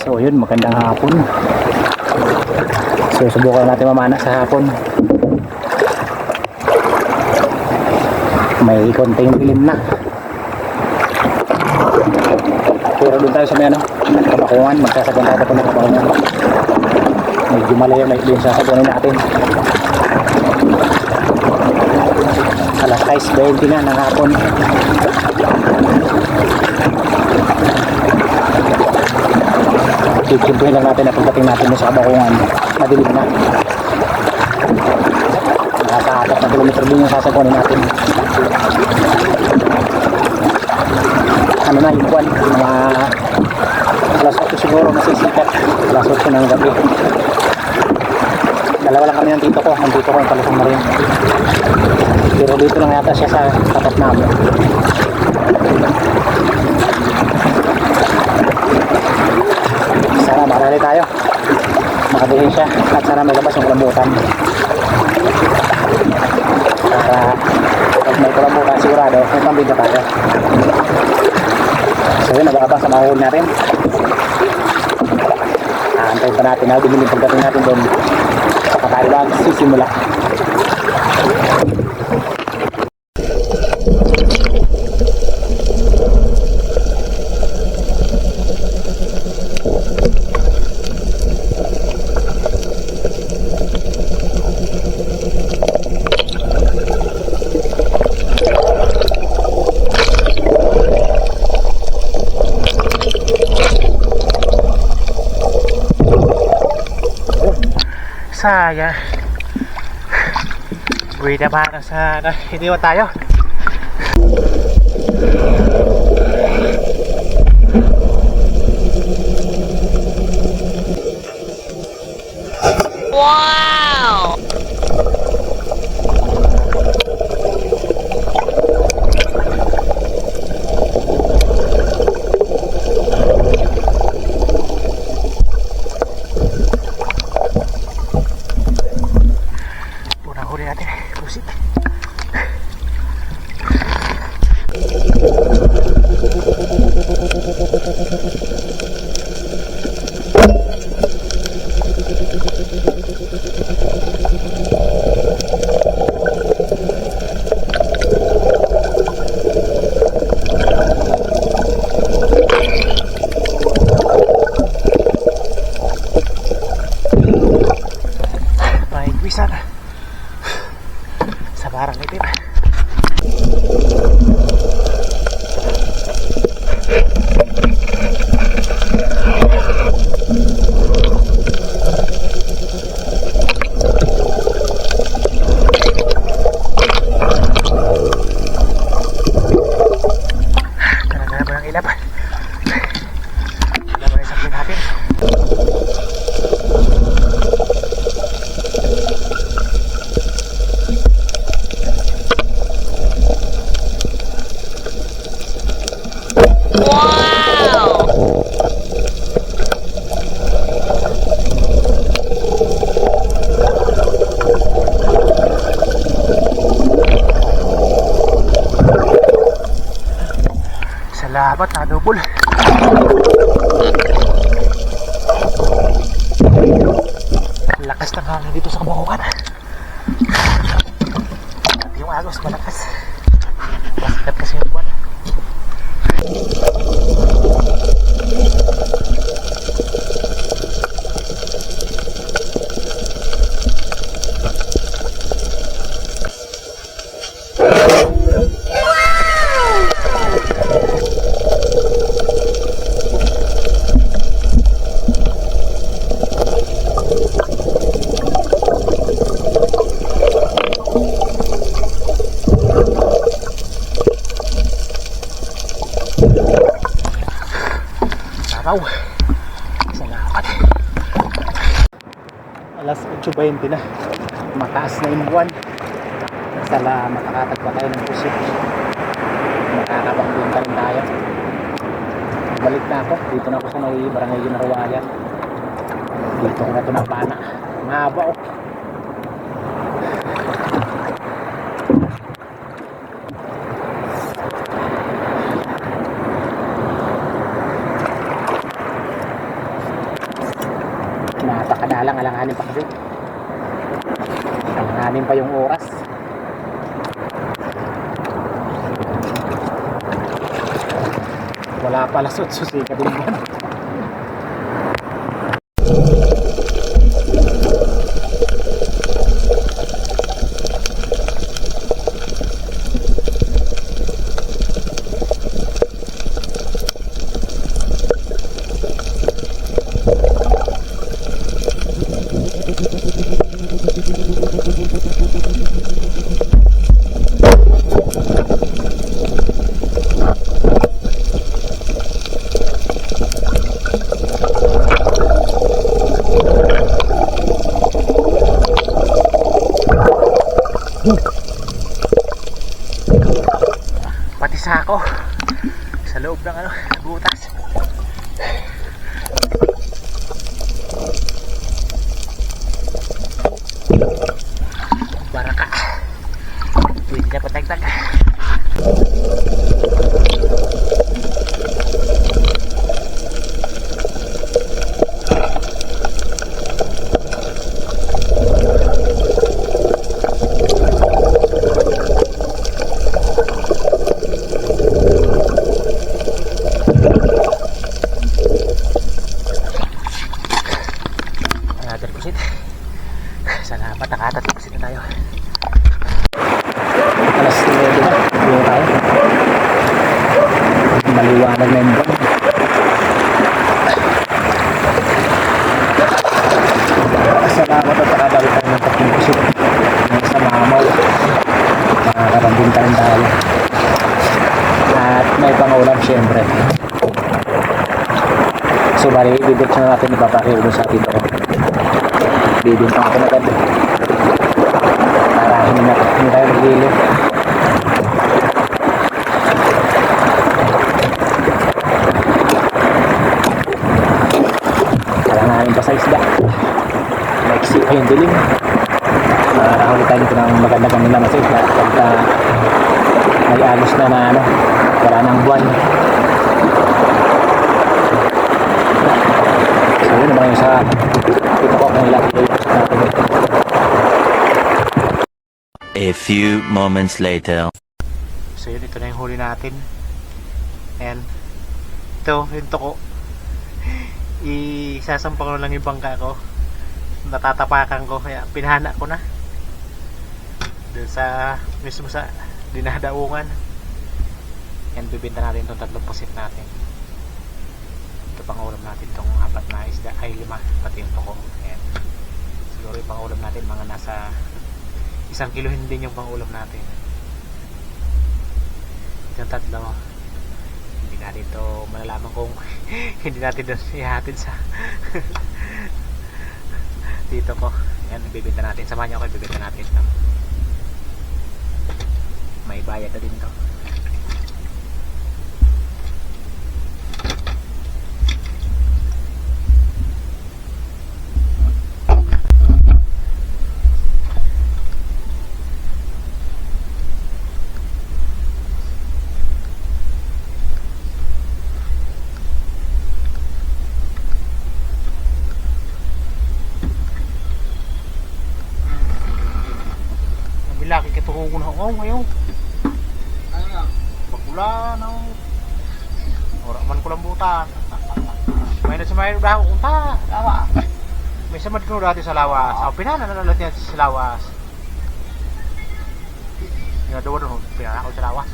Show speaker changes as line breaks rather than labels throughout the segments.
So yun, magandang hapon. So subukan natin mamana sa hapon. May konting dilim na. Pero doon tayo sa may ano, kabakungan, magsasabuan tayo pa ng kabakungan. Medyo malayo na yung sasabunin natin. Alas 6.20 na ng hapon. Titsimpuhin lang natin na pagdating natin sa kabakungan. Madilim na. Nasa apat na kilometro din yung sasabunin natin. Ano na, yung buwan, mga alas 8 siguro masisikat. Alas 8 ng gabi. Dalawa lang kami ng tito ko. Ang tito ko yung palusong na rin. Pero dito lang yata siya sa tapat namin. Makarali tayo. Makadihin siya. At sana may labas yung kulambutan. Para pag may kulambutan sigurado, may pambida tayo. So yun, nag-aabang sa mahuli natin. Aantayin pa natin na bumili pagdating natin doon. Saka tayo lang sisimula. Saya. Buwida para sa hindi tayo?
Wow!
Unang huli natin. Pusit. May gwisan. Sa barang itim. Talaga ba ng ilap? Alam mo na isang natin.
Wow!
Salamat na double. Lakas ng hangin dito sa kabukukan. At yung agos malakas. Basket kasi yung buwan. Araw. Salamat. Alas 8.20 na. Mataas na yung buwan. Salamat nakatagpa tayo ng pusit. Makakapag-doon rin tayo. Balik na ako. Dito na ako sa may barangay Ginarwayan. Dito ko na ito napana. Mahaba oh. Kaya lang, alanganin pa kasi. Alanganin pa yung oras. Wala pala sutsusika din Pati sako. Sa loob ng ano, butas. Baraka. Pwede na patagtag. Another pusit. Salamat, nakatatlong pusit na tayo. Alas 9 na, hindi tayo. Maliwanag na yung buwan. Salamat at nakadali tayo ng tatlong pusit. Yung sa mamaw. Makakarambing tayo tayo. At may pangulam syempre. So bali, ibibit na natin ipapakiulo sa atin ko. Bibintang ko na agad. Para hindi na hindi tayo maglilo. Kailanganin pa sa isda. Maiksi pa yung dilim. Makakahuli tayo nito ng maganda kanila mas isda. Pagka may alos na na ano, wala nang buwan. So yun naman yung sa ito ko yung sa natin.
A few moments later.
So yun, ito na yung huli natin. And ito, yung toko. Isasampa ko na lang yung bangka ko. Natatapakan ko, kaya pinahana ko na. Doon sa, mismo sa dinadaungan. And bibenta natin itong tatlong pusit natin. Ito pang ulam natin itong apat na isda, ay lima, pati yung toko. And siguro yung pang ulam natin mga nasa isang kilo hindi yung pang ulam natin. Yung tatlo. Hindi natin ito malalaman kung hindi natin doon ihatid sa dito ko. Yan bibenta natin. Samahan niyo ako bibenta natin ito. May bayad na din to Nabila kikituho ko na ako ngayon Pagkula na Ora man ko lang butan. May na sa may ko unta Lawa. May samad ko dati sa lawas Ako pinana na nalat sa lawas? Nga dawa doon Pinana ko sa lawas.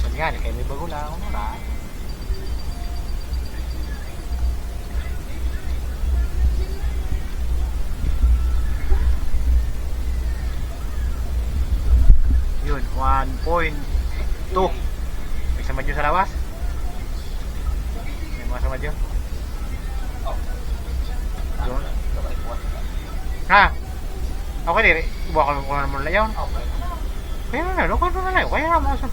Sabi nga, kaya may bago lang ako na. 1.2. May sama dyan sa lawas? May mga sama dyan? Yun. Ha? Okay, dire. Iba ko ko naman lang yun. Kaya na, loko na lang. Kaya na, mga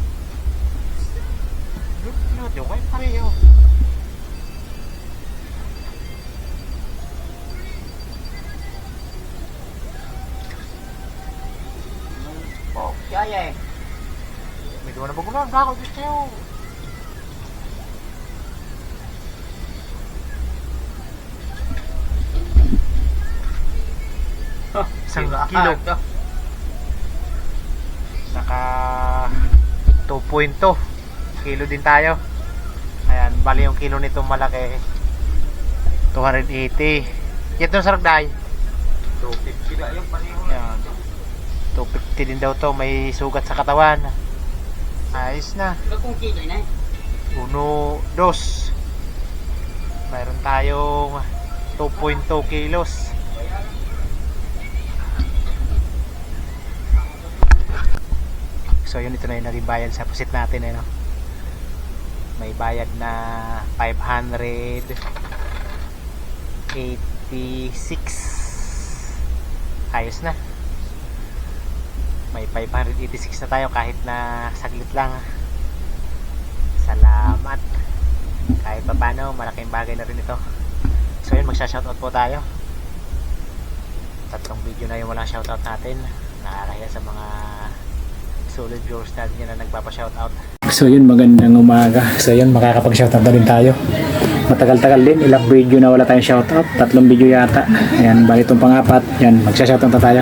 Lút yung quay pareho.
Bột chơi gì?
Di mo na magulang. Kako dito sa'yo. Isang kilo. Naka 2.2 kilo din tayo. Ayan, bali yung kilo nito malaki. 280. Yan itong saragday.
250 lang yung pareho.
Yan. 250 din daw to. May sugat sa katawan. Ayos na.
Kung kilo na.
Uno, dos. Mayroon tayong 2.2 kilos. So yun ito na yung naging bayad sa pusit natin eh, no? May bayad na 586 Ayos na May 586 na tayo kahit na saglit lang Salamat Kahit pa paano malaking bagay na rin ito So yun magsha-shoutout po tayo Tatlong video na yung walang shoutout natin Nakakahiya sa mga solid viewers natin yan na nagpapa-shoutout.
So yun, magandang umaga. So yun, makakapag-shoutout na rin tayo. Matagal-tagal din, ilang video na wala tayong shoutout. Tatlong video yata. Ayan, bali itong pangapat. Ayan, magsha-shoutout na tayo.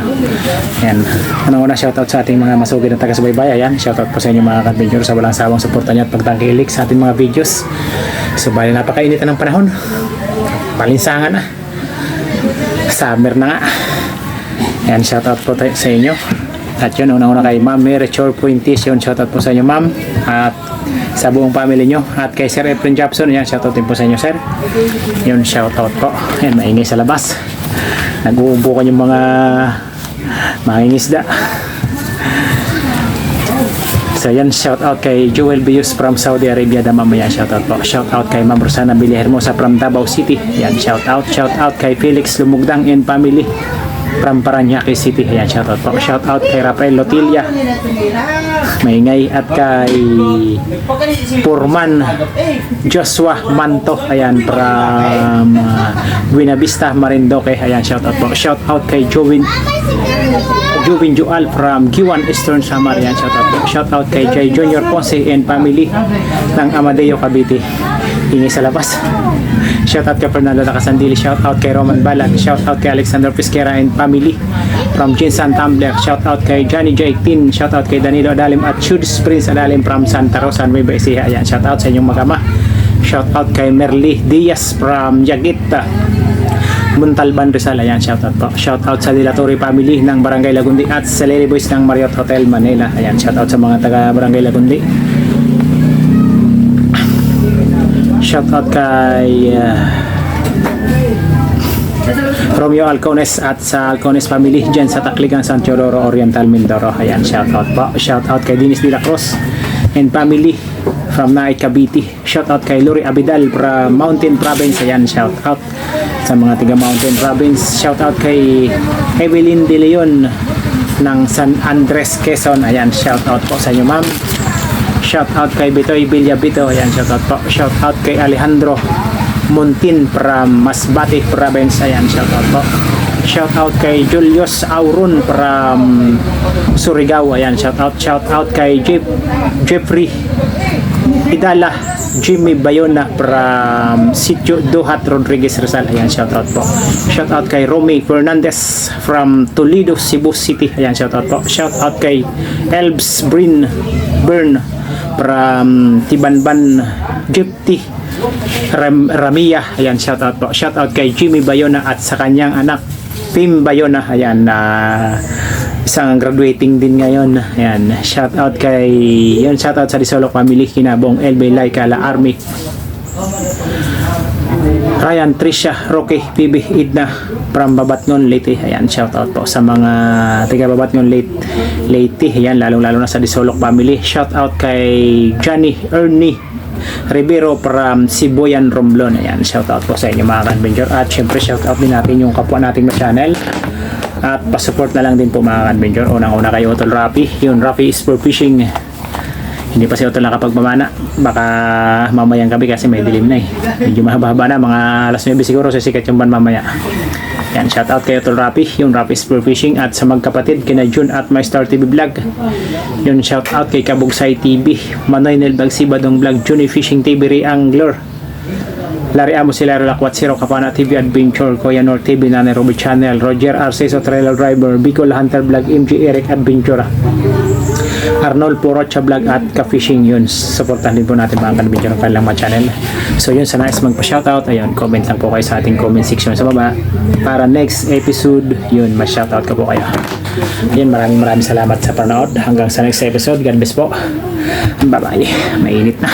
Ayan, unang-una shoutout sa ating mga masugid na taga-subaybay. Ayan, shoutout po sa inyo mga ka-adventure sa walang sawang suporta niyo at pagtangkilik sa ating mga videos. So bali napakainit na ng panahon. Palinsangan na. Summer na nga. Ayan, shoutout po tayo sa inyo. At yun, unang-una kay Ma'am Mary Chor Puintis, yun, shoutout po sa inyo Ma'am. At sa buong family nyo. At kay Sir Efren Jobson, yan, shoutout din po sa inyo Sir. Yun, shoutout po. Yan, maingay sa labas. Nag-uumpukan yung mga mangingisda. So yan, shout out kay Joel Bius from Saudi Arabia da mamaya shout out po. Shout out kay Ma'am Rosana Billy Hermosa from Davao City. Yan, shout out, shout out kay Felix Lumugdang and family from Paranaque City. Ayan, shout out po. Shout out kay Rafael Lotilia. Maingay at kay Purman Joshua Manto. Ayan, from uh, Buena Vista, Marindoque. Ayan, shout out po. Shout out kay Jovin Juvin Joal from Giwan Eastern Samar. Ayan, shout out po. Shout out kay Jay Junior Ponce and family ng Amadeo Cavite. Hingi sa labas. Shout out kay Fernando Nakasandili. Shout out kay Roman Balag. Shout out kay Alexander Pisquera and family from Jinsan Tumbler. Shout out kay Johnny J. Tin. Shout out kay Danilo Adalim at Judes Prince Adalim from Santa Rosa, Nueva Ecija. Ayan, shout out sa inyong magama. Shout out kay Merly Diaz from Yagita. Muntalban Rizal, ayan, shout out po. Shout out sa Dilatori family ng Barangay Lagundi at sa Lady Boys ng Marriott Hotel Manila. Ayan, shout out sa mga taga Barangay Lagundi. Shout out kay uh, Romeo Alcones at sa Alcones family dyan sa Takligan San Teodoro Oriental Mindoro. Ayan, shout out po. Shout out kay Dennis De La Cruz and family from Naik Cavite. Shout out kay Luri Abidal from Mountain Province. Ayan, shout out sa mga tiga Mountain Province. Shout out kay Evelyn De Leon ng San Andres, Quezon. Ayan, shout out po sa inyo ma'am. Shout out kay Bitoy Villabito. Ayan, shout out po. Shout out kay Alejandro Montin from Masbate Province. Ayan, shout out po. Shout out kay Julius Aurun from Surigao. Ayan, shout out. Shout out kay Jeff, Jeffrey Idala Jimmy Bayona from Sitio Duhat Rodriguez Rizal. Ayan, shout out po. Shout out kay Romy Fernandez from Toledo, Cebu City. Ayan, shout out po. Shout out kay Elbs Brin Burn from Tibanban Gypti Ram, Ramia. Ayan, shout out po. Shout out kay Jimmy Bayona at sa kanyang anak Pim Bayona. Ayan, na isang graduating din ngayon. Ayan, shout out kay yun, shout out sa Disolok family kinabong LB Laikala Army. Ryan, Trisha, Rocky, PB, Idna from Babatngon, Leyte. Ayan, shout out po sa mga taga Babatngon, Leyte. Leyte. Ayan, lalong-lalo na sa Disolok family. Shout out kay Johnny Ernie Rivero from Sibuyan Romblon. Ayan, shout out po sa inyo mga ka-adventure. At syempre shout out din natin yung kapwa nating na channel. At pasupport na lang din po mga ka-adventure. Unang-una kay Otol Rapi. Yun, Rapi is for fishing. Hindi pa si Otol nakapagmamana. Baka mamayang gabi kasi may dilim na eh. Medyo mahaba na. Mga alas 9 siguro sisikat yung ban mamaya. Yan, shout out kayo Tol Rapi, yung Rapi Spear Fishing at sa magkapatid kina Jun at My Star TV Vlog. Yun, shout out kay Kabugsay TV, Manoy Nelbag Sibadong Vlog, Juni Fishing TV, Ray Angler, Larry Amos, Hilaro Lakwat, Zero Kapana TV Adventure, Kuya Nor TV, Nane Robert Channel, Roger Arceso Trailer Driver, Bicol Hunter Vlog, MG Eric Adventure, Arnold Porocha Vlog at Ka-Fishing yun. Supportahan din po natin mga kanabidyo ng kanilang mga channel. So yun, sa nais magpa-shoutout, ayun, comment lang po kayo sa ating comment section sa baba. Para next episode, yun, ma-shoutout ka po kayo. Yun, maraming maraming salamat sa panood. Hanggang sa next episode, God bless po. Bye-bye. Mainit na.